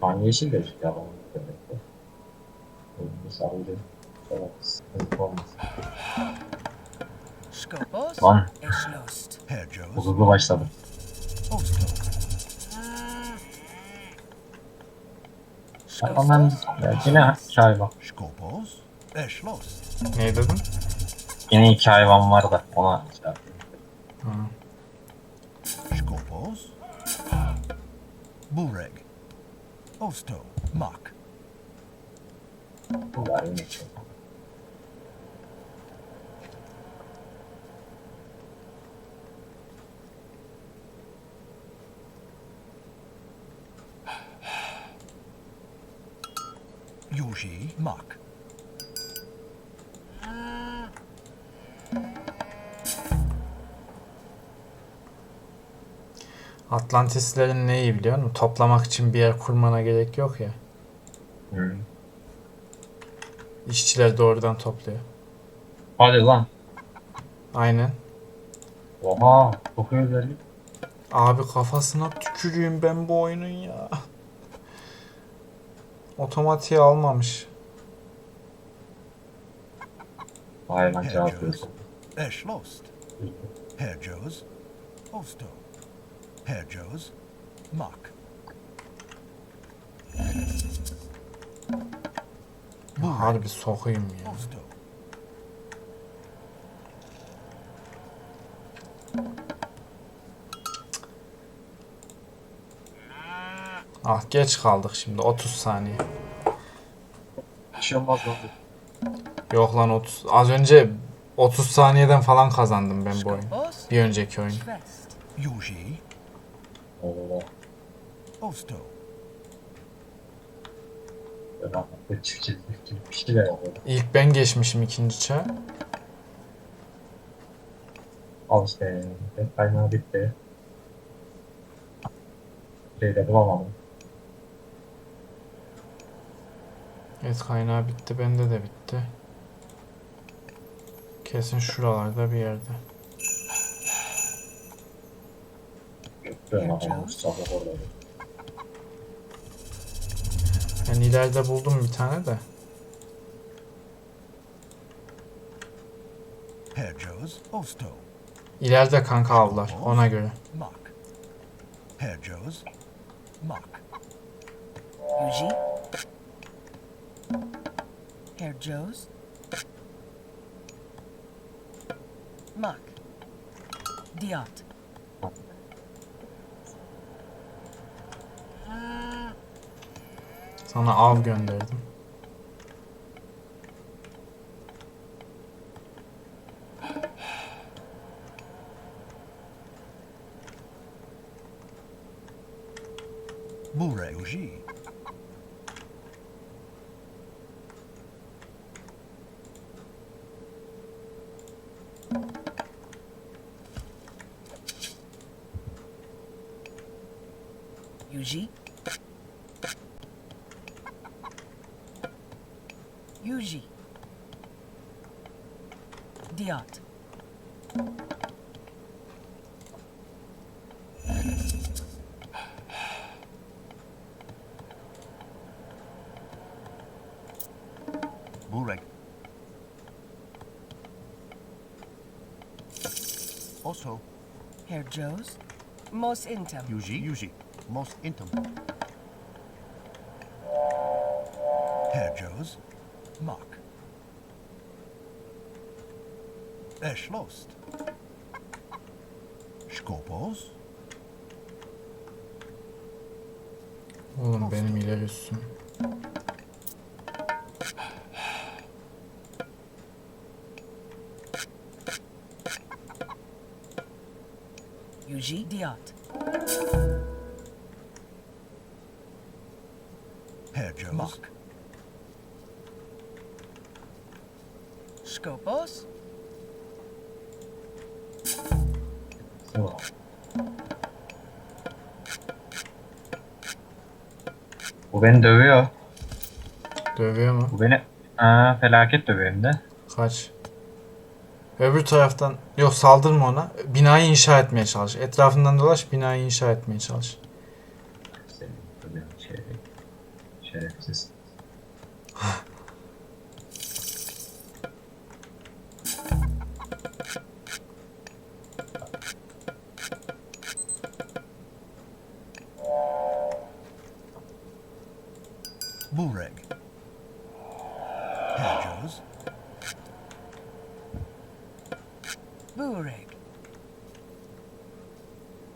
Kan yeşil de işte yalan demek ki. Elini sarıydı. Sonra sıkıntı olmasın. Skopos. Lan huzurlu başladı. Osto. Hemen ya yine hayvan. Ne dedim? Yine iki hayvan var da ona şey yapayım. Ha. Skopos. Bureg. Osto. Mak. Bu var yine çok. Yuji. Mak. Atlantislerin neyi biliyor musun? Toplamak için bir yer kurmana gerek yok ya. Hı. İşçiler doğrudan topluyor. Hadi lan. Aynen. Oha. Çok özellik. Abi kafasına tükürüyüm ben bu oyunun ya. Otomatiğe almamış. Hayvan Herr cevap veriyorsun. Erschloss. Herr Joes. Osto. Herr Joes. Mak. Bureg. Harbi sokayım ya. Osto. Ah geç kaldık şimdi 30 saniye. Bir şey olmaz lan. Yok lan 30. Az önce 30 saniyeden falan kazandım ben bu oyunu. Skopos. Bir önceki oyun. Yuji. Allah. Osto. Ben bu bir şeyler oluyor. İlk ben geçmişim ikinci çağ. Al işte. Kaynağı bitti. Şeyde bulamadım. Evet kaynağı bitti. Bende de bitti. Kesin şuralarda bir yerde. Mustafa orada. Ben ileride buldum bir tane de. Osto. İleride kanka avlar ona göre. Mak. Diot. Sana av gönderdim. Bureg. Yuji. Yuji. Yuji. Diot. Bureg. Osto. Herr Joes. Mos Intim. Yuji. Yuji. Most intim. Herr Joes. Mak. Erschloss. Skopos. Oğlum benim ileri üstüm. Yuji. Diot. Herr Joes. Mak. Skopos. Bu beni dövüyor. Dövüyor mu? Bu beni Aa, felaket dövüyor hem de. Kaç. Öbür taraftan yok saldırma ona. Binayı inşa etmeye çalış. Etrafından dolaş binayı inşa etmeye çalış. Senin şey. şerefsiz.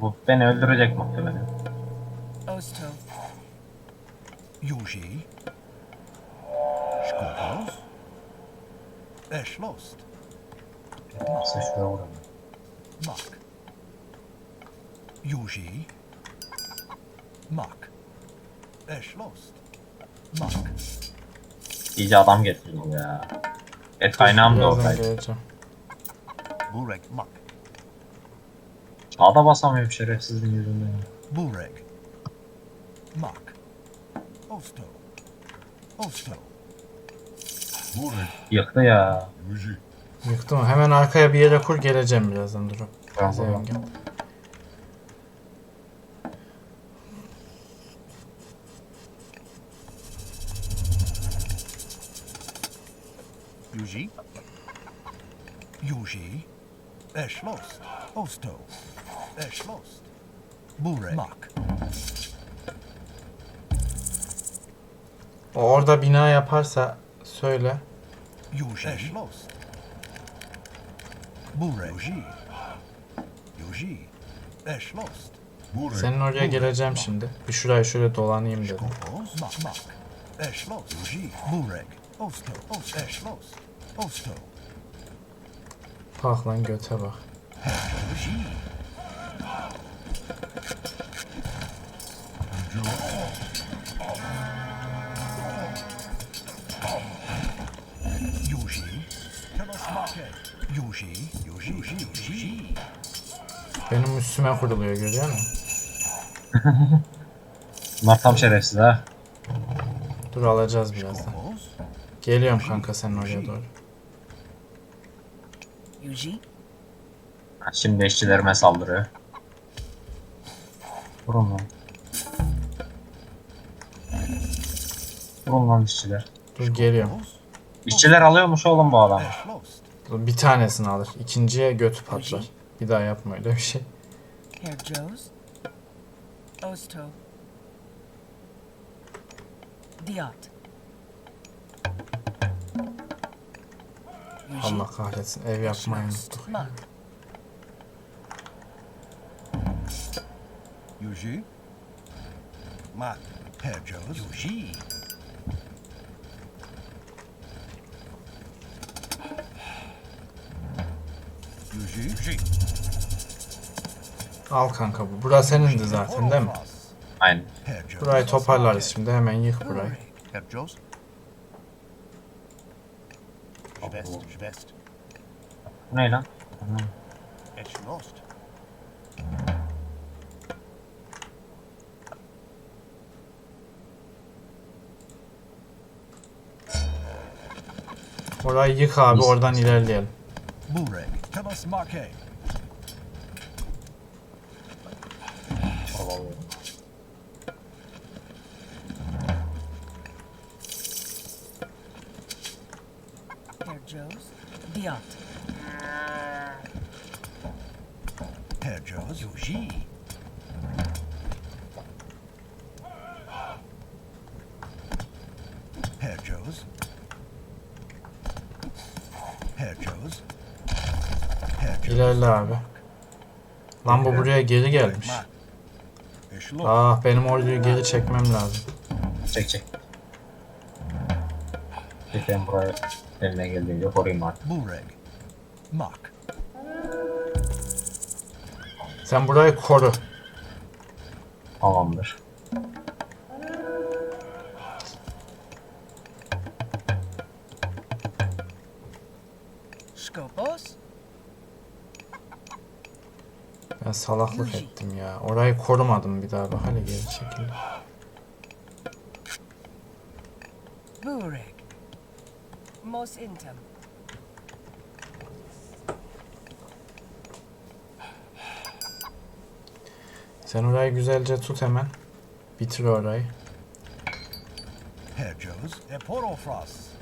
Bu beni öldürecek muhtemelen. Osto. Yuji. Skopos. Eschlost. Nasıl şuraya vuramam. Mak. Yuji. Mak. Eschlost. Mak. İyice adam getirdim ya. Et kaynağım da oradaydı. geleceğim. Bureg Mak. Çağda basamıyorum şerefsizin yüzünden. Bureg. Mak. Osto. Osto. Bureg. Yıktı ya. Yuji. Yıktım. Hemen arkaya bir yere kur geleceğim birazdan dur. Tamam, tamam. Yuji. Yuji. Eschlost. Osto. Eschlost. Bureg. Mak. O orada bina yaparsa söyle. Yuji. Eschlost. Bureg. Yuji. Yuji. Eschlost. Bureg. Senin oraya geleceğim şimdi. Bir şuraya şöyle dolanayım dedim. Kalk lan göte bak. Yuji. Yuji. Temasmake. Yuji. Yuji. Yuji. Yuji. Benim üstüme kuruluyor görüyor musun? Bunlar tam şerefsiz ha. Dur alacağız birazdan. Geliyorum kanka senin oraya doğru. Şimdi işçilerime saldırıyor. Vurun lan. Vurun lan işçiler. Dur geliyorum. Skopos. İşçiler alıyormuş oğlum bu adam. Eschlost. Dur, bir tanesini alır. İkinciye götü patlar. Bir daha yapma öyle bir şey. Allah kahretsin ev yapmayı unuttuk. Yuji. Mak. Herr Joes. Yuji. Yuji. Yuji. Al kanka bu. Burası senindi zaten değil mi? Aynen. Burayı toparlarız şimdi. Hemen yık burayı. Ne lan? Orayı yık abi oradan ilerleyelim. Temasmake. Vallahi. Herr Joes. Diot. Herr Joes. Yuji. Herr Joes. Herr Joes. İlerle abi. Lan bu buraya geri gelmiş. Ah benim orduyu geri çekmem lazım. Çek çek. Çek ben buraya eline geldiğince koruyayım artık. Mak. Sen burayı koru. Tamamdır. Ben salaklık ettim ya. Orayı korumadım bir daha bak hele geri çekildi. Bureg. Mos intem. Sen orayı güzelce tut hemen. Bitir orayı. Herr Joes, e Porofrost.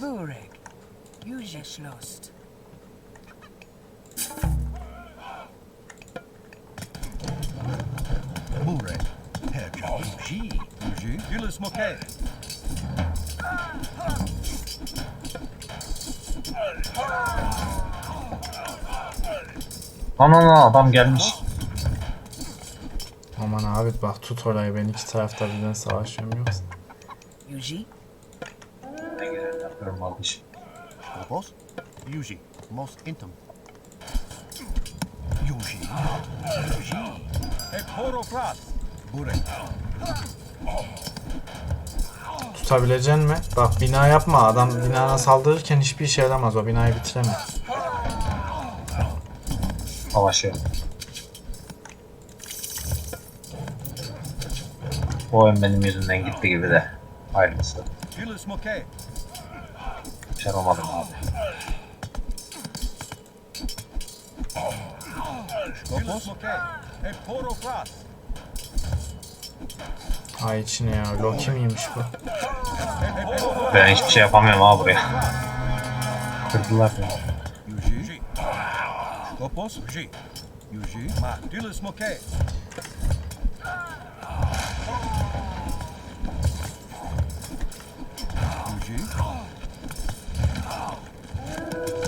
Telos Marke. Skopos. Bureg. Yuji Yuji, Julius Moke. Ana ana adam gelmiş. Aman abi bak tut orayı ben iki tarafta birden savaşıyorum yoksa. Yuji. Almış. Skopos, Yuji, Mos Intim. Yuji, Yuji, e Porofrost. Burek. Tutabilecek mi? Bak bina yapma. Adam binana saldırırken hiçbir işe yaramaz. O binayı bitiremez. Savaşıyor. O oyun benim yüzümden gitti gibi de. Hayırlısı. Moke. Başaramadım abi. Ay içine ya. Loki miymiş bu? Ben hiçbir şey yapamıyorum abi buraya. Kırdılar beni. Yuji. Skopos, Yuji. Yuji, Ma, Julius Moke. Yuji,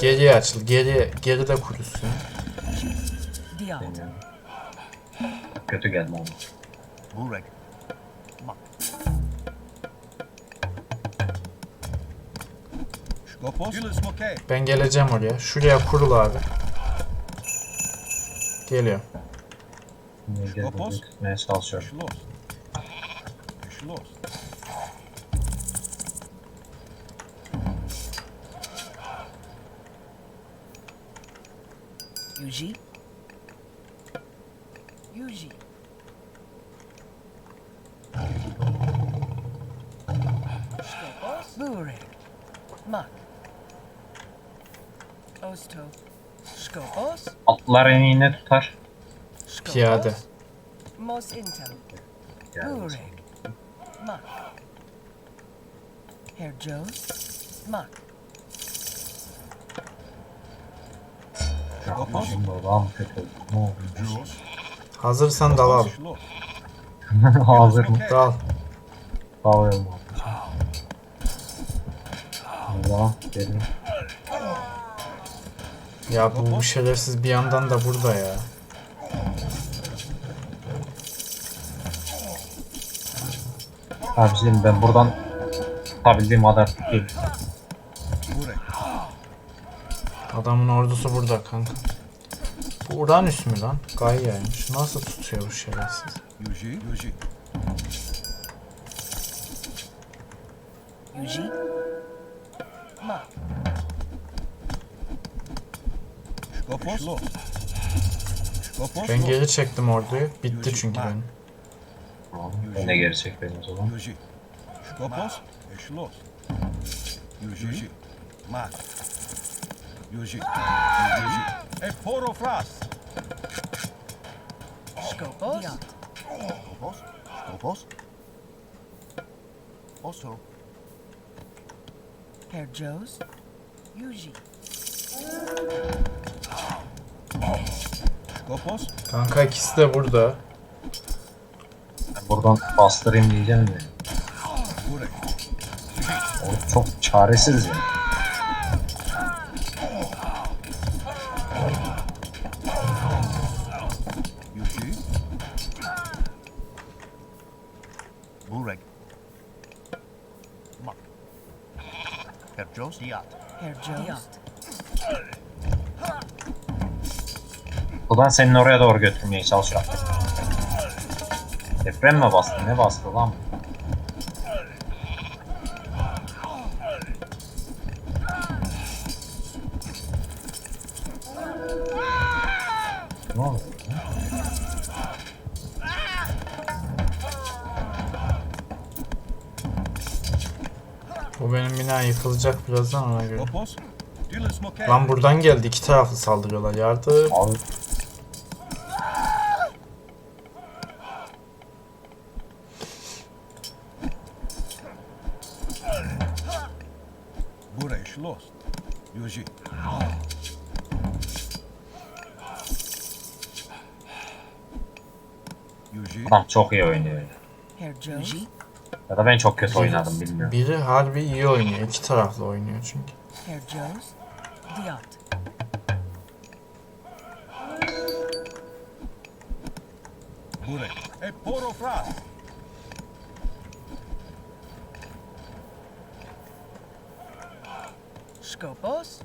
Geriye açıl. Geri, geride kur üstünü. Diot. Bilmiyorum. Kötü geldi ama. Burek. Ben geleceğim oraya. Şuraya kurul abi. Geliyor. Şimdi gezmeyi Yuji. Skopos. Bureg. Mak. Osto. Skopos. Atlılar en iyi ne tutar? Piyade. Mos Intel. Bureg. Mak. Herr Joes. Mak. Yapmışım? Ne. Hazırsan dalalım. Schloss. Hazır mı? Dal. Dalıyorum abi. Allah gelin. Ya bu, bu şerefsiz bir yandan da burada ya. Abicim ben buradan tutabildiğim kadar tutayım. Burek. Adamın ordusu burada kanka. Bu Uranüs mü lan? Gaia'ymış. Nasıl tutuyor bu şerefsiz? Yuji. Yuji. Yuji. Mak. Skopos. Schloss. Skopos. Ben geri çektim orduyu. Bitti çünkü benim. Ben de geri çekeyim o zaman. Yuji. Skopos. E Schloss. Yuji. Yuji. Ma. Yuji. Yuji. E Porofrost. Skopos. Diot. Skopos. Skopos. Osto. Herr Joes. Yuji. Skopos. Kanka ikisi de burada. Buradan bastırayım diyeceğim de. Çok çaresiz ya. Diot. Buradan senin oraya doğru götürmeye çalışıyorum. Deprem mi bastı? Ne bastı lan? Ne oldu? Bu benim bina yıkılacak birazdan ona göre. Skopos. Lan buradan geldi. iki taraflı saldırıyorlar. Yardım. Abi Bure Schloss. Yuji. Adam çok iyi oynuyor. Ya da ben çok kötü oynadım bilmiyorum. Biri harbi iyi oynuyor. iki taraflı oynuyor çünkü. Herr Jones. Diot. Bure. E poro fras. Skopos.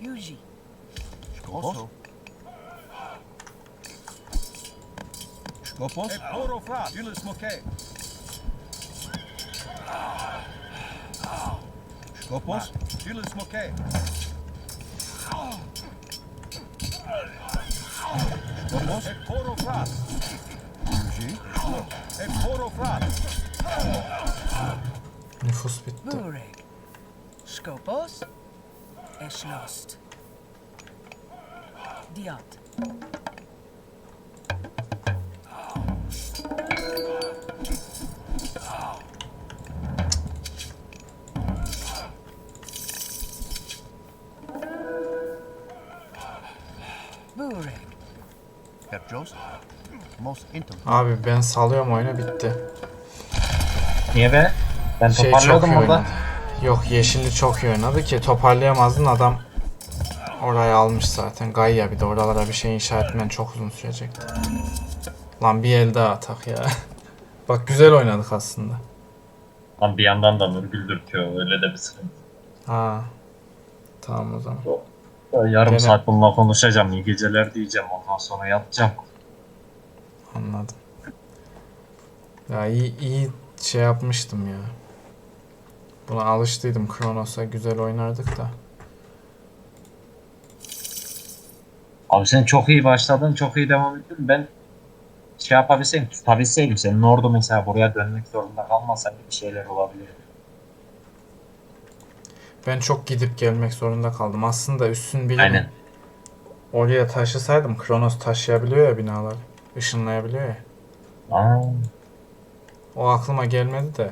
Yuji. Skopos. Skopos. E poro fras. Still is okay. Skopos. Still is okay. Skopos. E poro fras. Yuji. E poro fras. Nüfus bitti. Bureg. Skopos. Eschlost. Diot. Abi ben salıyorum oyunu bitti. Niye be? Ben Şey çok toparlıyordum iyi orada. oynadı. Yok Yeşilli çok iyi oynadı ki toparlayamazdın adam orayı almış zaten. Gayya bir de oralara bir şey inşa etmen çok uzun sürecekti. Lan bir el daha atak ya. Bak güzel oynadık aslında. Lan bir yandan da Nurgül dürtüyor. Öyle de bir sıkıntı. Ha. Tamam o zaman. Yarım Gene- saat bununla konuşacağım. İyi geceler diyeceğim. Ondan sonra yatacağım. Anladım. Ya iyi, iyi şey yapmıştım ya. Buna alıştıydım Kronos'a güzel oynardık da. Abi sen çok iyi başladın. Çok iyi devam ettin. Ben şey yapabilseydim, tutabilseydim senin orada mesela buraya dönmek zorunda kalmasaydı bir şeyler olabilirdi. Ben çok gidip gelmek zorunda kaldım. Aslında üstün birini Aynen. oraya taşısaydım Kronos taşıyabiliyor ya binalar. Işınlayabiliyor ya. Aa, O aklıma gelmedi de.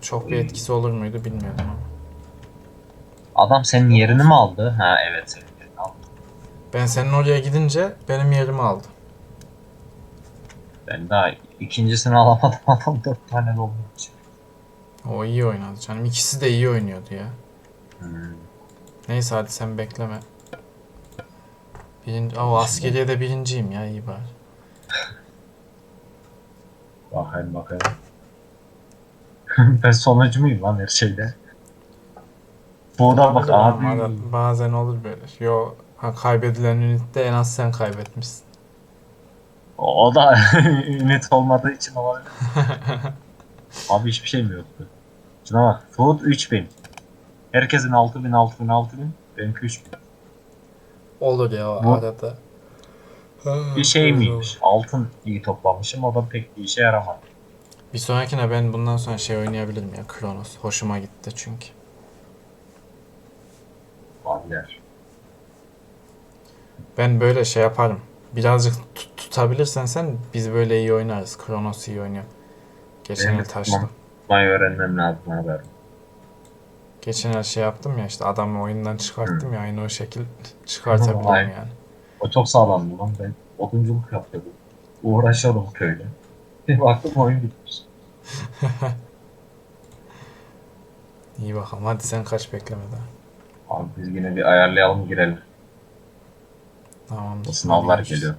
Çok bir etkisi olur muydu bilmiyordum ama. adam senin yerini mi aldı? Ha evet senin yerini aldı. Ben senin oraya gidince benim yerimi aldı. Ben daha ikincisini alamadım. Adam dört tane dolmuş. O iyi oynadı canım. İkisi de iyi oynuyordu ya. Hmm. Neyse hadi sen bekleme. Birinci, o askeriye de birinciyim ya iyi bari. Bakayım bakayım. ben sonucu muyum lan her şeyde? Burada bak abi. arada Bazen olur böyle. Yo ha, kaybedilen ünite en az sen kaybetmişsin. O o da ünit olmadığı için olabilir. abi hiçbir şey mi yoktu? Şuna bak. Food 3000. Herkesin 6000 6000 6000. Benimki 3000. Olur ya Bu- arada. Bir şey miymiş? Altın iyi toplamışım. O da pek bir işe yaramadı. Bir sonrakine ben bundan sonra şey oynayabilirim ya Kronos. Hoşuma gitti çünkü. Vallahi. Ben böyle şey yaparım. Birazcık tut- tutabilirsen sen biz böyle iyi oynarız. Kronos iyi oynuyor. Geçen Benim el de taşlı. tutmam. Tutmayı öğrenmem lazım haber. Geçen el şey yaptım ya işte adamı oyundan çıkarttım ya aynı o şekil çıkartabilirim yani. O çok sağlamdı lan. Ben odunculuk yapıyordum. Uğraşıyordum köyde. Bir baktım oyun bitmiş. İyi bakalım hadi sen kaç bekleme daha. Abi biz yine bir ayarlayalım girelim. Tamamdır. Sınavlar Hadi görüşürüz. geliyor.